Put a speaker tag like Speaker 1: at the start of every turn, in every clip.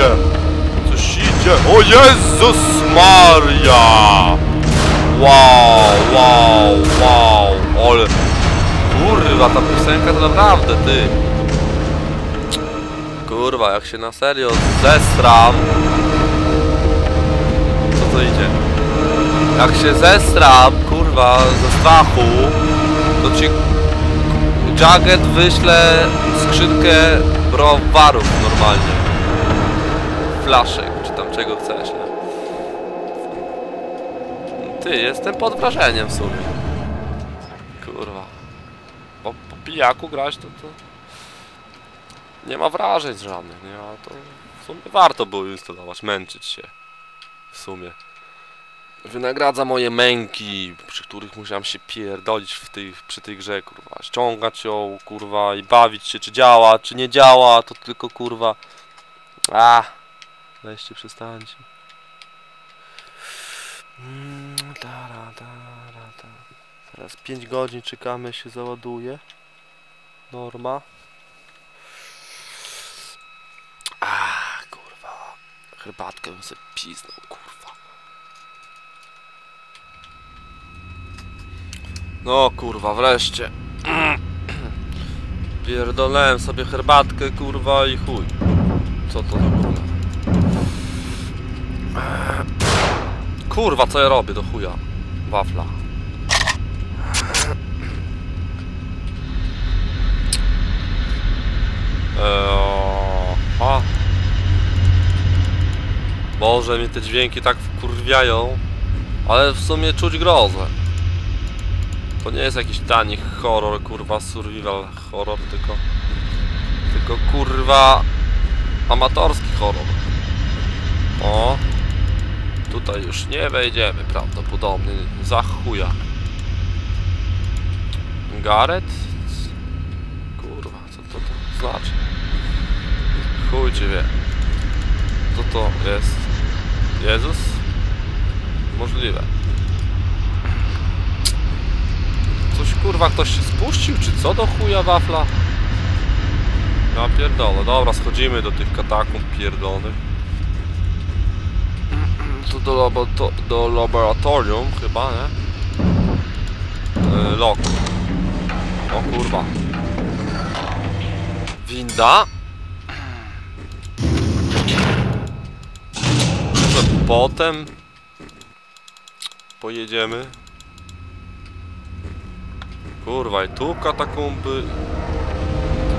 Speaker 1: idzie! Coś idzie! O Jezus Maria! Wow, wow, wow! Ale... Kurwa, ta piosenka to naprawdę, ty! Kurwa, jak się na serio zestram... Co to idzie? Jak się zestram, kurwa, ze strachu, to ci Jagged wyśle skrzynkę browarów normalnie. Flaszek, czy tam czego chcesz, nie? Ty, jestem pod wrażeniem w sumie. Kurwa. Bo po pijaku grać to, to... Nie ma wrażeń żadnych, nie? A to w sumie warto było instalować, męczyć się. W sumie. Wynagradza moje męki, przy których musiałem się pierdolić w tej, przy tej grze, kurwa. Ściągać ją, kurwa, i bawić się, czy działa, czy nie działa, to tylko, kurwa. A, weźcie, przestańcie. Mm, tara, tara, tara. Teraz 5 godzin czekamy, się załaduje. Norma. A, kurwa. Herbatkę bym sobie piznął, kurwa. No kurwa, wreszcie. Pierdolałem sobie herbatkę, kurwa i chuj. Co to za kurwa? Co ja robię do chuja? Wafla. Eee. Boże, mnie te dźwięki tak wkurwiają. Ale w sumie czuć grozę. To nie jest jakiś tani horror, kurwa, survival horror, tylko... Tylko, kurwa... Amatorski horror. O! Tutaj już nie wejdziemy prawdopodobnie. Za chuja. Gareth? Kurwa, co to, to znaczy? Chuj cię wie. Co to jest? Jezus? Możliwe. Coś kurwa ktoś się spuścił, czy co do chuja wafla? Ja pierdolę, dobra, schodzimy do tych katakumb pierdolonych. Tu do, labo, to, do laboratorium chyba, nie? Yy, lok. O kurwa. Winda. Może potem pojedziemy. Kurwa, i tu katakumby.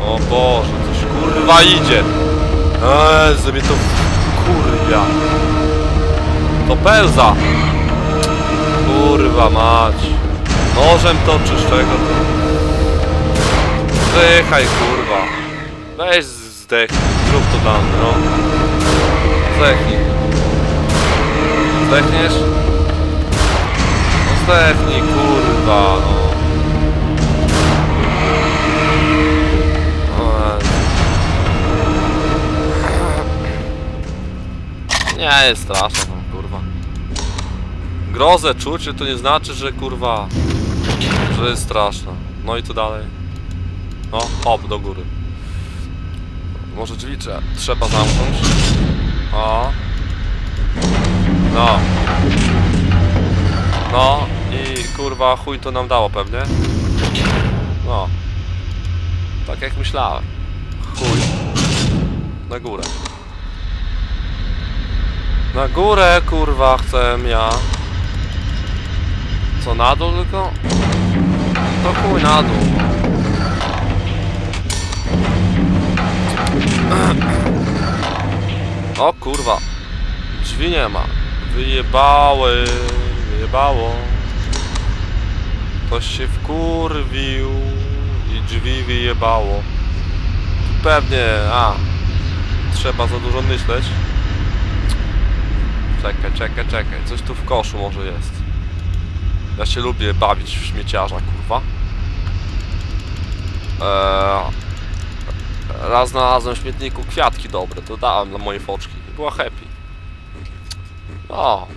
Speaker 1: O Boże, coś kurwa idzie. Eee, mnie to kurwa. To pelza. Kurwa mać. Nożem to czy z czego to? Zdychaj kurwa. Weź zdech. Zrób to tam, no. Zdechnij. Zdechniesz? No zdechnij kurwa, no. Nie jest kurwa. Grozę czuć, to nie znaczy, że kurwa, że jest straszna. No i co dalej? No, hop, do góry. Może drzwi trzeba zamknąć? O. No. No i kurwa chuj to nam dało pewnie. No. Tak jak myślałem. Chuj. Na górę. Na górę, kurwa, chcę ja. Co, na dół tylko? To chuj na dół. O kurwa. Drzwi nie ma. Wyjebały. Wyjebało. Ktoś się wkurwił i drzwi wyjebało. Pewnie, a. Trzeba za dużo myśleć. Czekaj, czekaj, czekaj. Coś tu w koszu może jest. Ja się lubię bawić w śmieciarza, kurwa. Eee, raz znalazłem w śmietniku kwiatki dobre, to dałem dla mojej foczki. Była happy. No.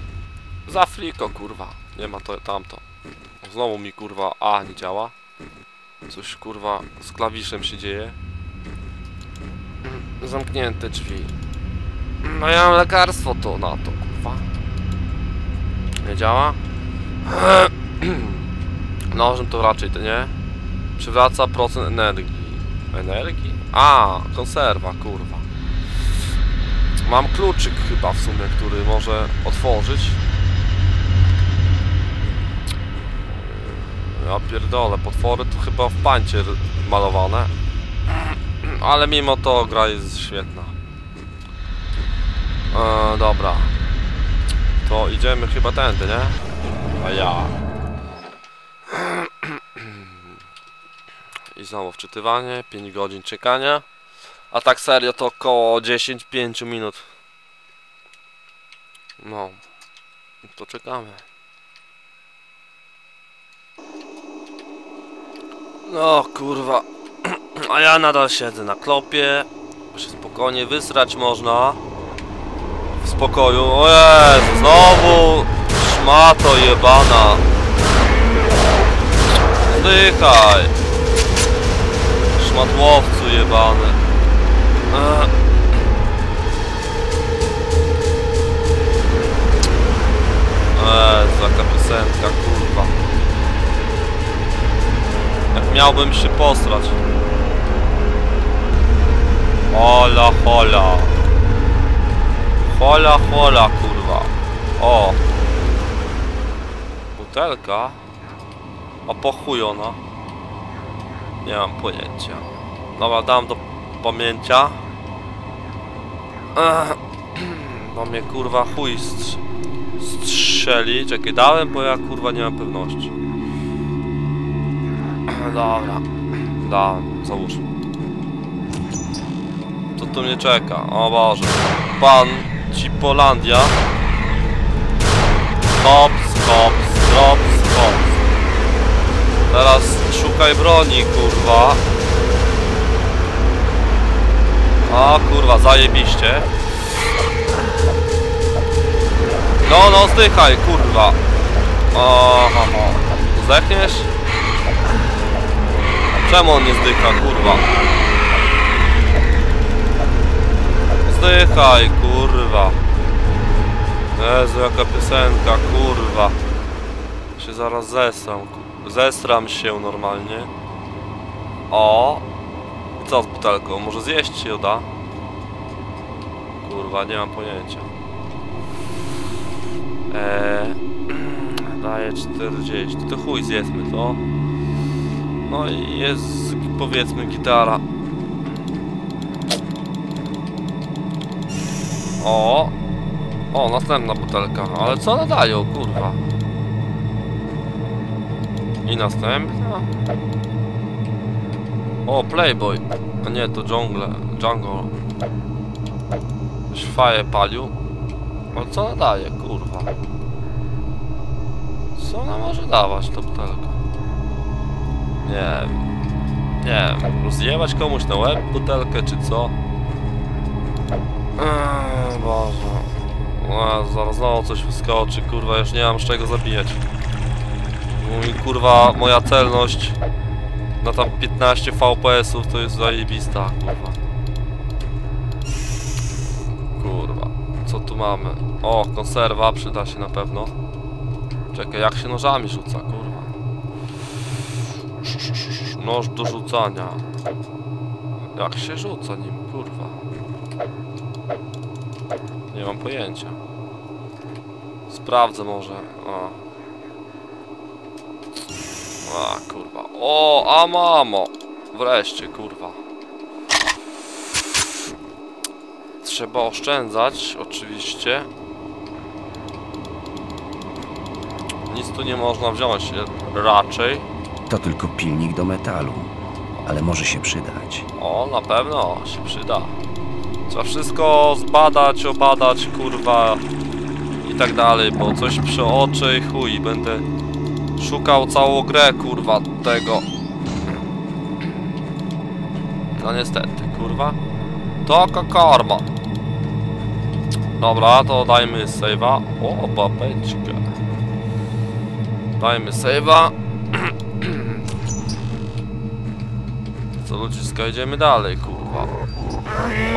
Speaker 1: Za fliko, kurwa. Nie ma to tamto. Znowu mi, kurwa, A nie działa. Coś, kurwa, z klawiszem się dzieje. Zamknięte drzwi. No ja mam lekarstwo to na to, kurwa. Nie działa? Nożem to raczej to nie. Przywraca procent energii. Energii? A, konserwa, kurwa. Mam kluczyk chyba w sumie, który może otworzyć. Ja pierdolę, potwory to chyba w pańcie r- malowane. Ale mimo to gra jest świetna. E, dobra. To idziemy chyba tędy, nie? A ja. I znowu wczytywanie, 5 godzin czekania. A tak serio to około 10-5 minut. No. To czekamy. No kurwa. A ja nadal siedzę na klopie. Bo się spokojnie wysrać można. W spokoju. O Jezu, znowu szmato jebana. Zdychaj. Szmatłowcu jebany. Ech. Jezu, jaka piosenka, kurwa. Jak miałbym się posrać. Hola, hola. Hola, hola, kurwa. O. Butelka? A po chuj ona? Nie mam pojęcia. Dobra, dam do pamięcia. Ech. Bo mnie kurwa chuj strz strzeli. Czekaj, dałem, bo ja kurwa nie mam pewności. Dobra. Dałem, załóż. Co tu mnie czeka? O Boże. Pan Cipolandia. Hops, hops, drops, hops. Teraz szukaj broni, kurwa. O kurwa, zajebiście. No, no, zdychaj, kurwa. Oho, zdechniesz? Czemu on nie zdycha, kurwa? Zdychaj, kurwa. Jezu, jaka piosenka, kurwa. Się zaraz zesram, zesram się normalnie. O! I co z butelką? Może zjeść się da? Kurwa, nie mam pojęcia. Eee, daje 40. To chuj, zjedzmy to. No i jest, powiedzmy, gitara. O! O, następna butelka. Ale co one dają, kurwa? I następna. O, Playboy. A nie, to Jungle. Jungle. Szwaje palił. Ale co ona daje, kurwa? Co ona może dawać, ta butelka? Nie. Nie wiem. Zjebać komuś na łeb butelkę, czy co? Eee, Boże. No, zaraz znowu coś wyskoczy, kurwa, już nie mam z czego zabijać. Mój, kurwa, moja celność na tam 15 VPS-ów to jest zajebista, kurwa. Kurwa, co tu mamy? O, konserwa przyda się na pewno. Czekaj, jak się nożami rzuca, kurwa. Noż do rzucania. Jak się rzuca nim, kurwa? Nie mam pojęcia. Sprawdzę może. O. A, kurwa. O, a mamo! Wreszcie, kurwa. Trzeba oszczędzać, oczywiście. Nic tu nie można wziąć, raczej.
Speaker 2: To tylko pilnik do metalu, ale może się przydać.
Speaker 1: O, na pewno się przyda. Trzeba wszystko zbadać, obadać, kurwa i tak dalej, bo coś przeoczę i chuj, będę szukał całą grę, kurwa, tego. No niestety, kurwa. Taka karma. Dobra, to dajmy save'a. O, babeczkę. Dajmy save'a. Co ludziska, idziemy dalej, kurwa.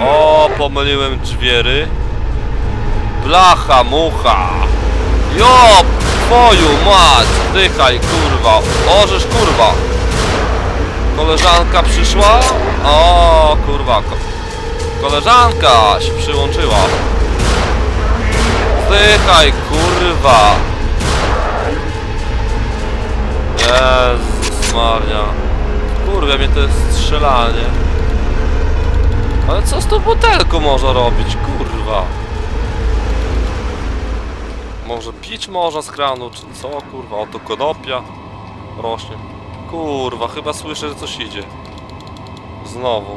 Speaker 1: O, pomyliłem drzwiery. Blacha, mucha! Jo, twoju mać! Dychaj, kurwa! Orzesz, kurwa! Koleżanka przyszła? O, kurwa. Ko koleżanka się przyłączyła. Zdychaj, kurwa! Jezus Maria. Kurwa, mnie to jest strzelanie. Ale co z tą butelką można robić, kurwa? Może pić można z kranu, czy co, kurwa? Oto konopia rośnie. Kurwa, chyba słyszę, że coś idzie. Znowu.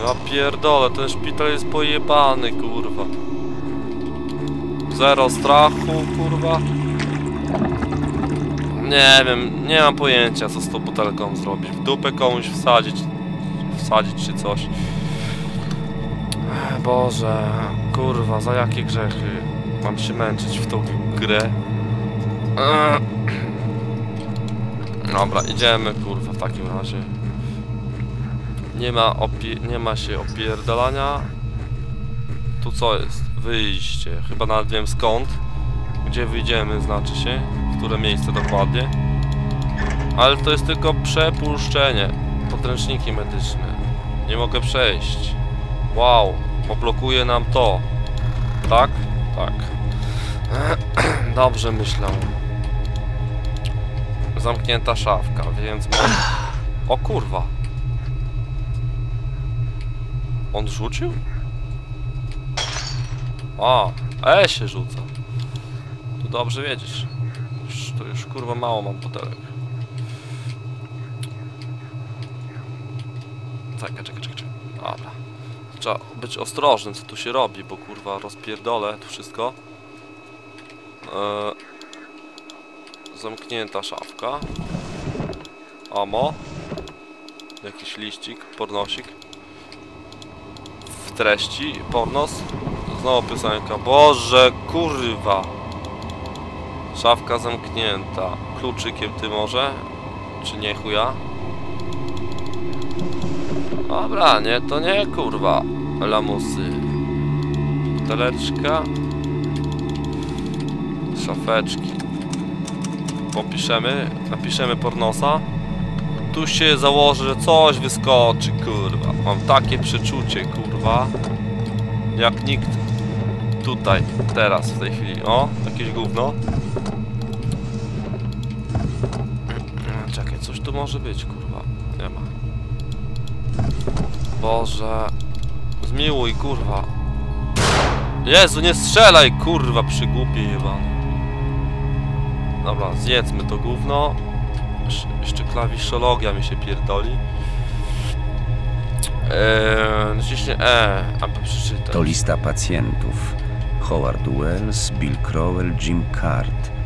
Speaker 1: Ja pierdolę, ten szpital jest pojebany, kurwa. Zero strachu, kurwa. Nie wiem, nie mam pojęcia co z tą butelką zrobić. W dupę komuś wsadzić, wsadzić czy coś. Boże, kurwa, za jakie grzechy mam się męczyć w tą grę? Dobra, idziemy, kurwa, w takim razie. Nie ma, nie ma się opierdalania. Tu co jest? Wyjście. Chyba nawet wiem skąd. Gdzie wyjdziemy, znaczy się. W które miejsce dokładnie. Ale to jest tylko przepuszczenie. Podręczniki medyczne. Nie mogę przejść. Wow, poblokuje nam to. Tak? Tak. Dobrze myślę. Zamknięta szafka, więc może... O kurwa. On rzucił? A, E się rzuca. To dobrze wiedzieć. Już, to już kurwa mało mam butelek. Czekaj, czekaj. czekaj. Dobra. Trzeba być ostrożnym, co tu się robi, bo kurwa rozpierdolę tu wszystko. Eee, zamknięta szafka. Amo. Jakiś liścik, pornosik. W treści, pornos. Znowu piosenka. Boże, kurwa. Szafka zamknięta. Kluczykiem ty może? Czy nie chuja? Dobra, nie, to nie kurwa. Lamusy. Buteleczka. Szafeczki. Popiszemy, napiszemy pornosa. Tu się założy, że coś wyskoczy, kurwa. Mam takie przeczucie, kurwa. Jak nikt tutaj, teraz, w tej chwili. O, jakieś gówno. Czekaj, coś tu może być, kurwa. Nie ma. Boże. Zmiłuj, kurwa. Jezu, nie strzelaj, kurwa, przygłupie jebany. Dobra, zjedzmy to gówno. Jeszcze, klawiszologia mi się pierdoli. Eee, naciśnie E.
Speaker 2: To lista pacjentów. Howard Wells, Bill Crowell, Jim Card.